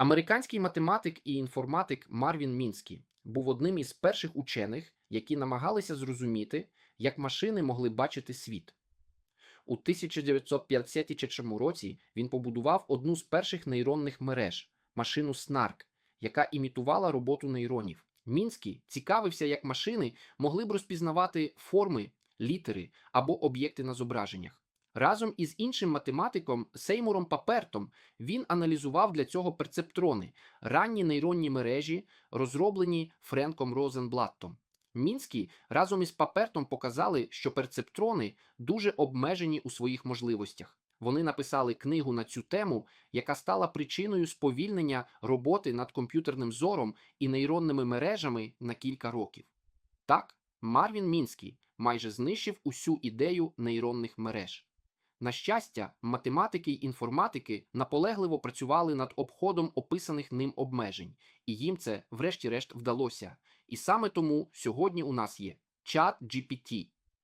Американський математик і інформатик Марвін Мінський був одним із перших учених, які намагалися зрозуміти, як машини могли бачити світ. У 1953 році він побудував одну з перших нейронних мереж машину SNARK, яка імітувала роботу нейронів. Мінський цікавився, як машини могли б розпізнавати форми, літери або об'єкти на зображеннях. Разом із іншим математиком Сеймуром Папертом він аналізував для цього перцептрони, ранні нейронні мережі, розроблені Френком Розенблаттом. Мінський разом із Папертом показали, що перцептрони дуже обмежені у своїх можливостях. Вони написали книгу на цю тему, яка стала причиною сповільнення роботи над комп'ютерним зором і нейронними мережами на кілька років. Так, Марвін Мінський майже знищив усю ідею нейронних мереж. На щастя, математики й інформатики наполегливо працювали над обходом описаних ним обмежень, і їм це, врешті-решт, вдалося. І саме тому сьогодні у нас є чат GPT